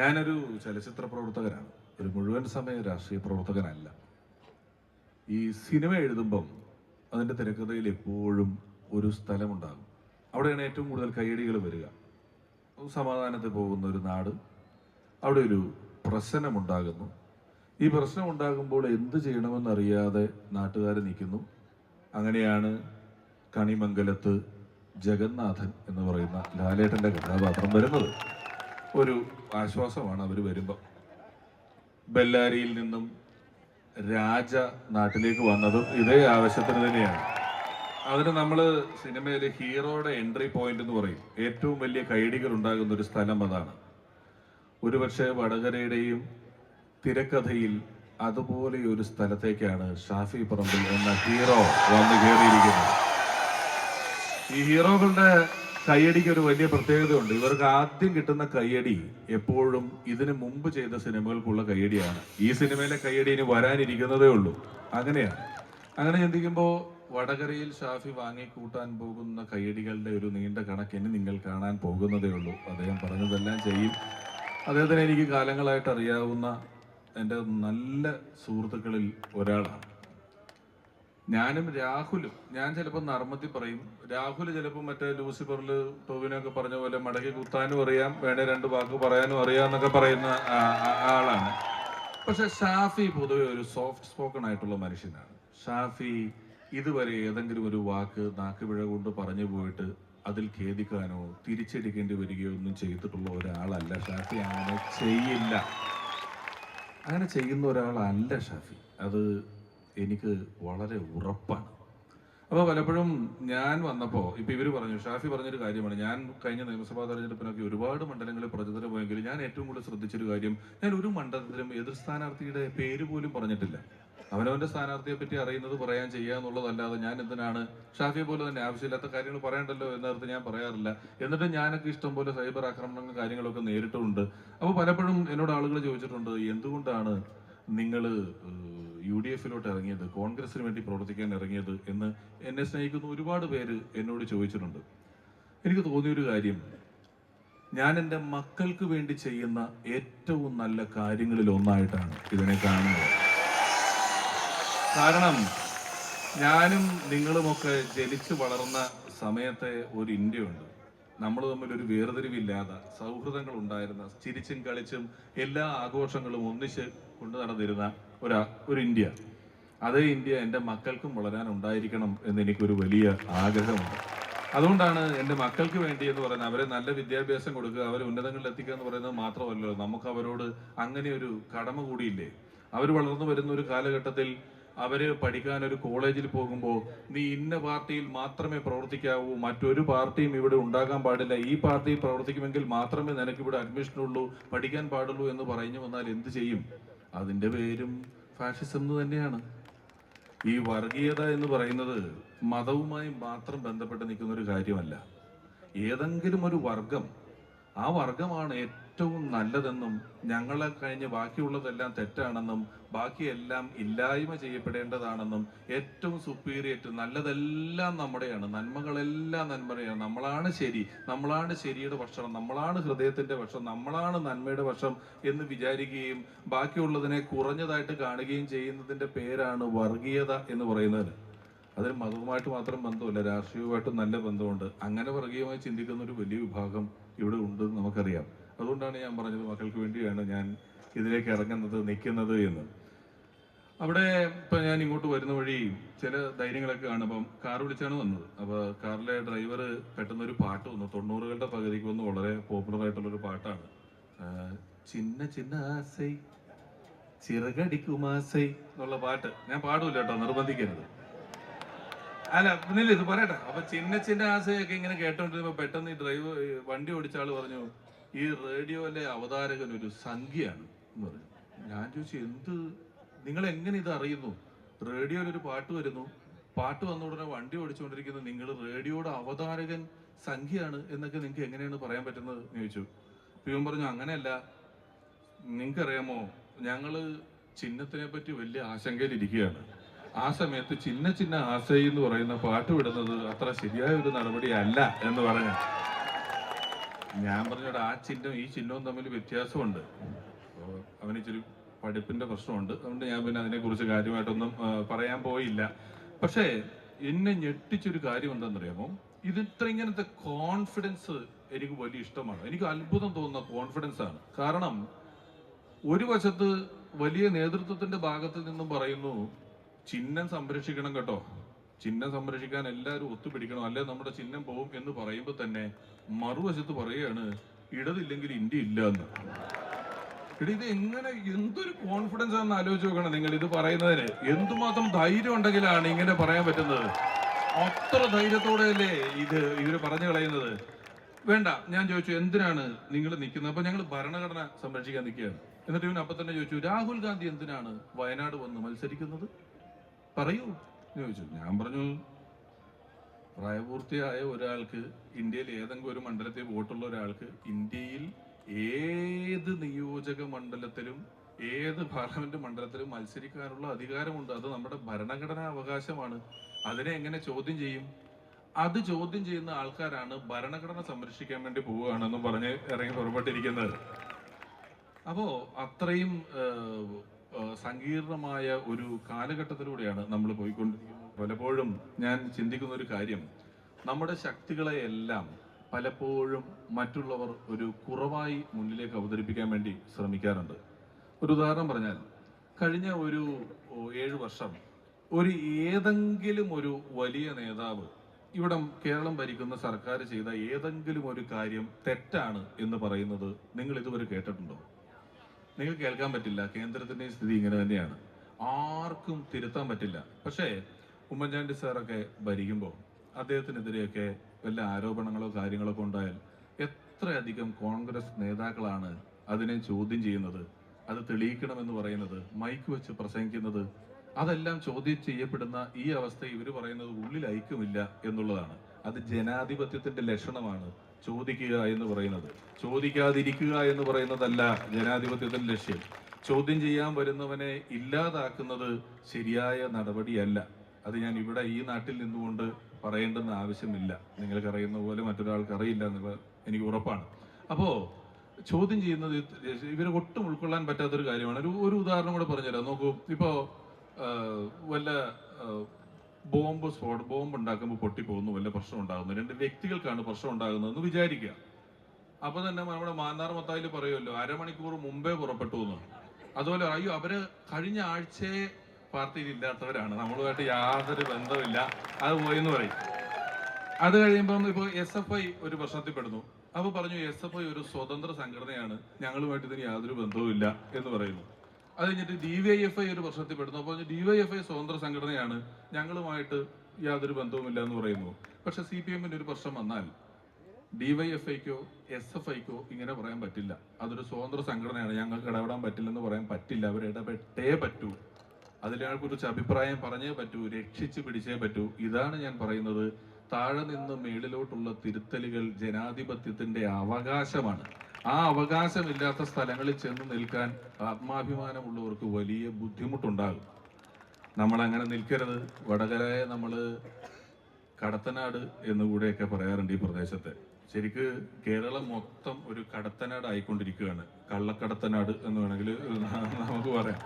ഞാനൊരു ചലച്ചിത്ര പ്രവർത്തകനാണ്. ഒരു മുഴുവൻ സമയ രാഷ്ട്രീയ പ്രവർത്തകനല്ല. ഈ സിനിമ എഴുതുമ്പം അതിന്റെ തിരക്കഥയിൽ എപ്പോഴും ഒരു സ്ഥലമുണ്ടാകും. അവിടെയാണ് ഏറ്റവും കൂടുതൽ കയ്യടികൾ വരിക. സമാധാനത്തിൽ പോകുന്ന ഒരു നാട്. അവിടെ ഒരു പ്രശ്നമുണ്ടാകുന്നു. ഈ പ്രശ്നം ഉണ്ടാകുമ്പോൾ എന്ത് ചെയ്യണമെന്നറിയാതെ നാട്ടുകാർ നിൽക്കുന്നു. അങ്ങനെയാണ് കണിമംഗലത്ത് ജഗന്നാഥൻ എന്ന് പറയുന്ന ലാലേട്ടന്റെ കഥാപാത്രം വരുന്നത്. ഒരു ആശ്വാസമാണ് അവർ വരുമ്പോൾ ബെല്ലാരിയിൽ നിന്നും രാജ നാട്ടിലേക്ക് വന്നതും ഇതേ ആവശ്യത്തിന് തന്നെയാണ്. അതിന് നമ്മൾ സിനിമയിൽ ഹീറോയുടെ എൻട്രി പോയിന്റ് എന്ന് പറയും. ഏറ്റവും വലിയ കൈഡികൾ ഉണ്ടാകുന്ന ഒരു സ്ഥലം അതാണ്. ഒരുപക്ഷെ വടകരയുടെയും തിരക്കഥയിൽ അതുപോലെ ഒരു സ്ഥലത്തേക്കാണ് ഷാഫി പറമ്പിൽ എന്ന ഹീറോ വന്ന് കയറിയിരിക്കുന്നത് ഈ ഹീറോകളുടെ കയ്യടിക്ക് ഒരു വലിയ പ്രത്യേകതയുണ്ട്. ഇവർക്ക് ആദ്യം കിട്ടുന്ന കയ്യടി എപ്പോഴും ഇതിനു മുമ്പ് ചെയ്ത സിനിമകൾക്കുള്ള കയ്യടിയാണ്. ഈ സിനിമയിലെ കയ്യടി ഇനി വരാനിരിക്കുന്നതേ ഉള്ളൂ. അങ്ങനെയാണ്. അങ്ങനെ ചിന്തിക്കുമ്പോൾ വടകരയിൽ ഷാഫി വാങ്ങിക്കൂട്ടാൻ പോകുന്ന കയ്യടികളുടെ ഒരു നീണ്ട കണക്കിന് നിങ്ങൾ കാണാൻ പോകുന്നതേ ഉള്ളൂ. അദ്ദേഹം പറഞ്ഞതെല്ലാം ചെയ്യും. അദ്ദേഹത്തിന് എനിക്ക് കാലങ്ങളായിട്ട് അറിയാവുന്ന എന്റെ നല്ല സുഹൃത്തുക്കളിൽ ഒരാളാണ്. ഞാനും രാഹുലും ഞാൻ ചിലപ്പോൾ നർമ്മത്തി പറയും. രാഹുൽ ചിലപ്പോൾ മറ്റേ ലൂസിഫറിൽ ടോവിനൊക്കെ പറഞ്ഞ പോലെ മടക്കി കുത്താനും അറിയാം വേണേ രണ്ട് വാക്ക് പറയാനും അറിയാം എന്നൊക്കെ പറയുന്ന ആളാണ്. പക്ഷെ ഷാഫി പൊതുവെ ഒരു സോഫ്റ്റ് സ്പോക്കൺ ആയിട്ടുള്ള മനുഷ്യനാണ്. ഷാഫി ഇതുവരെ ഏതെങ്കിലും ഒരു വാക്ക് നാക്കുപിഴ കൊണ്ട് പറഞ്ഞു പോയിട്ട് അതിൽ ഖേദിക്കാനോ തിരിച്ചടിക്കേണ്ടി വരികയോ ഒന്നും ചെയ്തിട്ടുള്ള ഒരാളല്ല ഷാഫി. അങ്ങനെ ചെയ്യില്ല. അങ്ങനെ ചെയ്യുന്ന ഒരാളല്ല ഷാഫി. അത് എനിക്ക് വളരെ ഉറപ്പാണ്. അപ്പോൾ പലപ്പോഴും ഞാൻ വന്നപ്പോൾ ഇപ്പോൾ ഇവർ പറഞ്ഞു ഷാഫി പറഞ്ഞൊരു കാര്യമാണ്. ഞാൻ കഴിഞ്ഞ നിയമസഭാ തെരഞ്ഞെടുപ്പിനൊക്കെ ഒരുപാട് മണ്ഡലങ്ങളിൽ പ്രചോദനം പോയെങ്കിലും ഞാൻ ഏറ്റവും കൂടുതൽ ശ്രദ്ധിച്ചൊരു കാര്യം ഞാൻ ഒരു മണ്ഡലത്തിലും എതിർ സ്ഥാനാർത്ഥിയുടെ പേര് പോലും പറഞ്ഞിട്ടില്ല. അവനവന്റെ സ്ഥാനാർത്ഥിയെ പറ്റി അറിയുന്നത് പറയാൻ ചെയ്യുക എന്നുള്ളതല്ലാതെ ഞാൻ എന്തിനാണ് ഷാഫിയെ പോലെ തന്നെ ആവശ്യമില്ലാത്ത കാര്യങ്ങൾ പറയണ്ടല്ലോ എന്നർത്ഥം ഞാൻ പറയാറില്ല. എന്നിട്ട് ഞാനൊക്കെ ഇഷ്ടം പോലെ സൈബർ ആക്രമണങ്ങളും കാര്യങ്ങളൊക്കെ നേരിട്ടുണ്ട്. അപ്പോൾ പലപ്പോഴും എന്നോട് ആളുകൾ ചോദിച്ചിട്ടുണ്ട് എന്തുകൊണ്ടാണ് നിങ്ങൾ യു ഡി എഫിലോട്ട് ഇറങ്ങിയത് കോൺഗ്രസിന് വേണ്ടി പ്രവർത്തിക്കാൻ ഇറങ്ങിയത് എന്ന് എന്നെ സ്നേഹിക്കുന്ന ഒരുപാട് പേര് എന്നോട് ചോദിച്ചിട്ടുണ്ട്. എനിക്ക് തോന്നിയൊരു കാര്യം. ഞാൻ എന്റെ മക്കൾക്ക് വേണ്ടി ചെയ്യുന്ന ഏറ്റവും നല്ല കാര്യങ്ങളിൽ ഒന്നായിട്ടാണ് ഇതിനെ കാണുന്നത്. കാരണം ഞാനും നിങ്ങളുമൊക്കെ ജനിച്ചു വളർന്ന സമയത്തെ ഒരു ഇന്ത്യയുണ്ട്. നമ്മൾ തമ്മിൽ ഒരു വേർതിരിവില്ലാതെ സൗഹൃദങ്ങൾ ഉണ്ടായിരുന്ന ചിരിച്ചും കളിച്ചും എല്ലാ ആഘോഷങ്ങളും ഒന്നിച്ച് കൊണ്ടു നടന്നിരുന്ന ഒരാ ഒരു ഇന്ത്യ. അതേ ഇന്ത്യ എന്റെ മക്കൾക്കും വളരാൻ ഉണ്ടായിരിക്കണം എന്ന് എനിക്കൊരു വലിയ ആഗ്രഹമുണ്ട്. അതുകൊണ്ടാണ് എന്റെ മക്കൾക്ക് വേണ്ടി എന്ന് പറയുന്നത് അവരെ നല്ല വിദ്യാഭ്യാസം കൊടുക്കുക അവരെ ഉന്നതങ്ങളിൽ എത്തിക്കുക എന്ന് പറയുന്നത് മാത്രമല്ലല്ലോ. നമുക്ക് അവരോട് അങ്ങനെ ഒരു കടമ കൂടിയില്ലേ? അവർ വളർന്നു വരുന്ന ഒരു കാലഘട്ടത്തിൽ അവർ പഠിക്കാൻ ഒരു കോളേജിൽ പോകുമ്പോൾ നീ ഇന്ന പാർട്ടിയിൽ മാത്രമേ പ്രവർത്തിക്കാവൂ മറ്റൊരു പാർട്ടിയും ഇവിടെ ഉണ്ടാകാൻ പാടില്ല. ഈ പാർട്ടിയിൽ പ്രവർത്തിക്കുമെങ്കിൽ മാത്രമേ നിനക്ക് ഇവിടെ അഡ്മിഷൻ ഉള്ളൂ പഠിക്കാൻ പാടുള്ളൂ എന്ന് പറഞ്ഞു വന്നാൽ എന്ത് ചെയ്യും? അതിന്റെ പേരും ഫാഷിസം എന്ന് തന്നെയാണ്. ഈ വർഗീയത എന്ന് പറയുന്നത് മതവുമായി മാത്രം ബന്ധപ്പെട്ട് നിൽക്കുന്ന ഒരു കാര്യമല്ല. ഏതെങ്കിലും ഒരു വർഗം ആ വർഗമാണ് ഏറ്റവും നല്ലതെന്നും ഞങ്ങളെ കഴിഞ്ഞ് ബാക്കിയുള്ളതെല്ലാം തെറ്റാണെന്നും ബാക്കിയെല്ലാം ഇല്ലായ്മ ചെയ്യപ്പെടേണ്ടതാണെന്നും ഏറ്റവും സുപ്പീരിയറ്റ് നല്ലതെല്ലാം നമ്മുടെയാണ് നന്മകളെല്ലാം നന്മയാണ് നമ്മളാണ് ശരി നമ്മളാണ് ശരിയുടെ പക്ഷം നമ്മളാണ് ഹൃദയത്തിന്റെ പക്ഷം നമ്മളാണ് നന്മയുടെ പക്ഷം എന്ന് വിചാരിക്കുകയും ബാക്കിയുള്ളതിനെ കുറഞ്ഞതായിട്ട് കാണുകയും ചെയ്യുന്നതിന്റെ പേരാണ് വർഗീയത എന്ന് പറയുന്നത്. അതിന് മതവുമായിട്ട് മാത്രം ബന്ധമില്ല രാഷ്ട്രീയവുമായിട്ടും നല്ല ബന്ധമുണ്ട് അങ്ങനെ വർഗീയമായി ചിന്തിക്കുന്ന ഒരു വലിയ വിഭാഗം ഇവിടെ ഉണ്ട് നമുക്കറിയാം. അതുകൊണ്ടാണ് ഞാൻ പറഞ്ഞത് മക്കൾക്ക് വേണ്ടിയാണ് ഞാൻ ഇതിലേക്ക് ഇറങ്ങുന്നത് നിൽക്കുന്നത് എന്ന്. അവിടെ ഇപ്പൊ ഞാൻ ഇങ്ങോട്ട് വരുന്ന വഴി ചില ധൈര്യങ്ങളൊക്കെ കാണുമ്പം കാർ വിളിച്ചാണ് വന്നത്. അപ്പോൾ കാറിലെ ഡ്രൈവർ പെട്ടെന്ന് ഒരു പാട്ട് വന്നു. തൊണ്ണൂറുകളുടെ പകുതിക്ക് വന്ന്. വളരെ പോപ്പുലർ ആയിട്ടുള്ള ഒരു പാട്ടാണ് ചിന്ന ചിന്ന ആസൈ ചിറകടിക്കുമാസൈ എന്നുള്ള പാട്ട്. ഞാൻ പാടില്ല കേട്ടോ നിർബന്ധിക്കരുത്. അല്ല പിന്നില്ല ഇത് പറയട്ടെ. അപ്പൊ ചിന്ന ചിന്ന ആശയൊക്കെ ഇങ്ങനെ കേട്ടോണ്ടിരുമ്പോ പെട്ടെന്ന് ഈ ഡ്രൈവർ വണ്ടി ഓടിച്ച ആൾ പറഞ്ഞു ഈ റേഡിയോയിലെ അവതാരകൻ ഒരു സംഖ്യയാണ് എന്ന് പറഞ്ഞു. ഞാൻ ചോദിച്ചു എന്ത്? നിങ്ങൾ എങ്ങനെ ഇത് അറിയുന്നു? റേഡിയോയിൽ ഒരു പാട്ട് വരുന്നു. പാട്ട് വന്ന ഉടനെ വണ്ടി ഓടിച്ചുകൊണ്ടിരിക്കുന്ന. നിങ്ങൾ റേഡിയോയുടെ അവതാരകൻ സംഖ്യയാണ് എന്നൊക്കെ നിങ്ങൾക്ക് എങ്ങനെയാണ് പറയാൻ പറ്റുന്നത്? ചോദിച്ചു. ഇവൻ പറഞ്ഞു അങ്ങനെയല്ല. നിങ്ങൾക്കറിയാമോ ഞങ്ങൾ ചിഹ്നത്തിനെ പറ്റി വലിയ ആശങ്കയിലിരിക്കുകയാണ്. ആ സമയത്ത് ചിന്ന ചിന്ന ആശയി എന്ന് പറയുന്ന പാട്ട് വിടുന്നത് അത്ര ശരിയായ ഒരു നടപടി അല്ല എന്ന് പറഞ്ഞു ഞാൻ പറഞ്ഞോട് ആ ചിഹ്നം ഈ ചിഹ്നവും തമ്മിൽ വ്യത്യാസമുണ്ട്. അവന് ഇച്ചിരി പഠിപ്പിന്റെ പ്രശ്നമുണ്ട്. അതുകൊണ്ട് ഞാൻ പിന്നെ അതിനെക്കുറിച്ച് കാര്യമായിട്ടൊന്നും പറയാൻ പോയില്ല. പക്ഷേ എന്നെ ഞെട്ടിച്ചൊരു കാര്യം എന്താണെന്നറിയാമോ? ഇത് ഇത്ര ഇങ്ങനത്തെ കോൺഫിഡൻസ് എനിക്ക് വലിയ ഇഷ്ടമാണ്. എനിക്ക് അത്ഭുതം തോന്നുന്ന കോൺഫിഡൻസ് ആണ്. കാരണം ഒരു വശത്ത് വലിയ നേതൃത്വത്തിന്റെ ഭാഗത്ത് നിന്നും പറയുന്നു ചിഹ്നം സംരക്ഷിക്കണം കേട്ടോ. ചിഹ്നം സംരക്ഷിക്കാൻ എല്ലാവരും ഒത്തുപിടിക്കണം അല്ലെ നമ്മുടെ ചിഹ്നം പോകും എന്ന് പറയുമ്പോൾ തന്നെ മറുവശത്ത് പറയുകയാണ് ഇടതില്ലെങ്കിൽ ഇന്ത്യ ഇല്ല എന്ന്. എടി ഇത് എങ്ങനെ എന്തൊരു കോൺഫിഡൻസ് ആണെന്ന് ആലോചിച്ച് നോക്കണം നിങ്ങൾ ഇത് പറയുന്നതിന്. എന്തുമാത്രം ധൈര്യം ഉണ്ടെങ്കിലാണ് ഇങ്ങനെ പറയാൻ പറ്റുന്നത്? അത്ര ധൈര്യത്തോടെയല്ലേ ഇത് ഇവർ പറഞ്ഞു കളയുന്നത്? വേണ്ട ഞാൻ ചോദിച്ചു എന്തിനാണ് നിങ്ങൾ നിൽക്കുന്നത്? അപ്പൊ ഞങ്ങൾ ഭരണഘടന സംരക്ഷിക്കാൻ നിൽക്കുകയാണ്. എന്നിട്ട് ഇവൻ അപ്പൊ തന്നെ ചോദിച്ചു രാഹുൽ ഗാന്ധി എന്തിനാണ് വയനാട് വന്ന് മത്സരിക്കുന്നത്? പറയൂ. ചോദിച്ചു. ഞാൻ പറഞ്ഞു പ്രായപൂർത്തിയായ ഒരാൾക്ക് ഇന്ത്യയിൽ ഏതെങ്കിലും ഒരു മണ്ഡലത്തിൽ വോട്ടുള്ള ഒരാൾക്ക് ഇന്ത്യയിൽ ഏത് നിയോജക മണ്ഡലത്തിലും ഏത് പാർലമെന്റ് മണ്ഡലത്തിലും മത്സരിക്കാനുള്ള അധികാരമുണ്ട്. അത് നമ്മുടെ ഭരണഘടനാ അവകാശമാണ്. അതിനെ എങ്ങനെ ചോദ്യം ചെയ്യും? അത് ചോദ്യം ചെയ്യുന്ന ആൾക്കാരാണ് ഭരണഘടന സംരക്ഷിക്കാൻ വേണ്ടി പോവുകയാണെന്നും പറഞ്ഞ് ഇറങ്ങി പുറപ്പെട്ടിരിക്കുന്നത്. അപ്പോ അത്രയും സങ്കീർണമായ ഒരു കാലഘട്ടത്തിലൂടെയാണ് നമ്മൾ പോയിക്കൊണ്ടിരിക്കുന്നത്. പലപ്പോഴും ഞാൻ ചിന്തിക്കുന്ന ഒരു കാര്യം നമ്മുടെ ശക്തികളെയെല്ലാം പലപ്പോഴും മറ്റുള്ളവർ ഒരു കുറവായി മുന്നിലേക്ക് അവതരിപ്പിക്കാൻ വേണ്ടി ശ്രമിക്കാറുണ്ട്. ഒരു ഉദാഹരണം പറഞ്ഞാൽ കഴിഞ്ഞ ഒരു ഏഴ് വർഷം ഒരു ഏതെങ്കിലും ഒരു വലിയ നേതാവ് ഇവിടെ കേരളം ഭരിക്കുന്ന സർക്കാർ ചെയ്ത ഏതെങ്കിലും ഒരു കാര്യം തെറ്റാണ് എന്ന് പറയുന്നത് നിങ്ങൾ ഇതുവരെ കേട്ടിട്ടുണ്ടോ? നിങ്ങൾ കേൾക്കാൻ പറ്റില്ല. കേന്ദ്രത്തിന്റെ സ്ഥിതി ഇങ്ങനെ തന്നെയാണ്. ആർക്കും തിരുത്താൻ പറ്റില്ല. പക്ഷേ ഉമ്മൻചാണ്ടി സാറൊക്കെ ഭരിക്കുമ്പോൾ അദ്ദേഹത്തിനെതിരെയൊക്കെ വല്ല ആരോപണങ്ങളോ കാര്യങ്ങളോ ഒക്കെ ഉണ്ടായാൽ എത്രയധികം കോൺഗ്രസ് നേതാക്കളാണ് അതിനെ ചോദ്യം ചെയ്യുന്നത് അത് തെളിയിക്കണമെന്ന് പറയുന്നത് മൈക്ക് വെച്ച് പ്രസംഗിക്കുന്നത് അതെല്ലാം ചോദ്യം ചെയ്യപ്പെടുന്ന ഈ അവസ്ഥ ഇവർ പറയുന്നത് ഉള്ളിൽ ഐക്യമില്ല എന്നുള്ളതാണ്. അത് ജനാധിപത്യത്തിന്റെ ലക്ഷണമാണ്. ചോദിക്കുക എന്ന് പറയുന്നത്. ചോദിക്കാതിരിക്കുക എന്ന് പറയുന്നതല്ല ജനാധിപത്യത്തിന്റെ ലക്ഷ്യം. ചോദ്യം ചെയ്യാൻ വരുന്നവനെ ഇല്ലാതാക്കുന്നത് ശരിയായ നടപടിയല്ല. അത് ഞാൻ ഇവിടെ ഈ നാട്ടിൽ നിന്നുകൊണ്ട് പറയേണ്ടെന്ന് ആവശ്യമില്ല. നിങ്ങൾക്ക് അറിയുന്ന പോലെ മറ്റൊരാൾക്ക് അറിയില്ല എനിക്ക് ഉറപ്പാണ്. അപ്പോൾ ചോദ്യം ചെയ്യുന്നത് ഇവരെ ഒട്ടും ഉൾക്കൊള്ളാൻ പറ്റാത്തൊരു കാര്യമാണ്. ഒരു ഒരു ഉദാഹരണം കൂടെ പറഞ്ഞുതരാം. നോക്കൂ ഇപ്പോ വല്ല ബോംബ് സ്ഫോട ബോംബ് ഉണ്ടാക്കുമ്പോൾ പൊട്ടിപ്പോകുന്നു വല്ല പ്രശ്നം ഉണ്ടാകുന്നു. രണ്ട് വ്യക്തികൾക്കാണ് പ്രശ്നം ഉണ്ടാകുന്നതെന്ന് വിചാരിക്കുക. അപ്പോൾ തന്നെ നമ്മുടെ മാന്നാർ മത്തായിൽ പറയുമല്ലോ അരമണിക്കൂർ മുമ്പേ പുറപ്പെട്ടു എന്ന്. അതുപോലെ അയ്യോ അവർ കഴിഞ്ഞ ആഴ്ചയെ പാർട്ടിയിൽ ഇല്ലാത്തവരാണ് നമ്മളുമായിട്ട് യാതൊരു ബന്ധമില്ല അത് പോയെന്ന് പറയും. അത് കഴിയുമ്പം ഇപ്പൊ എസ് എഫ് ഐ ഒരു പ്രശ്നത്തിൽ പെടുന്നു. അപ്പൊ പറഞ്ഞു എസ് എഫ് ഐ ഒരു സ്വതന്ത്ര സംഘടനയാണ്. ഞങ്ങളുമായിട്ട് ഇതിന് യാതൊരു ബന്ധവുമില്ല എന്ന് പറയുന്നു. അത് കഴിഞ്ഞിട്ട് ഡി വൈ എഫ് ഐ ഒരു പ്രശ്നത്തിൽ പെടുന്നു. അപ്പോൾ എഫ് ഐ സ്വതന്ത്ര സംഘടനയാണ്. ഞങ്ങളുമായിട്ട് യാതൊരു ബന്ധവുമില്ല എന്ന് പറയുന്നു. പക്ഷെ സി പി എമ്മിന്റെ ഒരു പ്രശ്നം വന്നാൽ ഡി വൈ എഫ് ഐക്കോ എസ് എഫ് ഐക്കോ ഇങ്ങനെ പറയാൻ പറ്റില്ല. അതൊരു സ്വതന്ത്ര സംഘടനയാണ്. ഞങ്ങൾക്ക് ഇടപെടാൻ പറ്റില്ലെന്ന് പറയാൻ പറ്റില്ല. അവർ ഇടപെട്ടേ പറ്റൂ. അതിനെക്കുറിച്ച് അഭിപ്രായം പറഞ്ഞേ പറ്റൂ. രക്ഷിച്ച് പിടിച്ചേ പറ്റൂ. ഇതാണ് ഞാൻ പറയുന്നത്. താഴെ നിന്ന് മേളിലോട്ടുള്ള തിരുത്തലുകൾ ജനാധിപത്യത്തിന്റെ അവകാശമാണ്. ആ അവകാശമില്ലാത്ത സ്ഥലങ്ങളിൽ ചെന്ന് നിൽക്കാൻ ആത്മാഭിമാനമുള്ളവർക്ക് വലിയ ബുദ്ധിമുട്ടുണ്ടാകും. നമ്മൾ അങ്ങനെ നിൽക്കരുത്. വടകരയെ നമ്മൾ കടത്തനാട് എന്നുകൂടെയൊക്കെ പറയാറുണ്ട് ഈ പ്രദേശത്തെ. ശരിക്ക് കേരളം മൊത്തം ഒരു കടത്തനാട് ആയിക്കൊണ്ടിരിക്കുകയാണ് കള്ളക്കടത്തനാട് എന്ന് വേണമെങ്കിൽ നമുക്ക് പറയാം.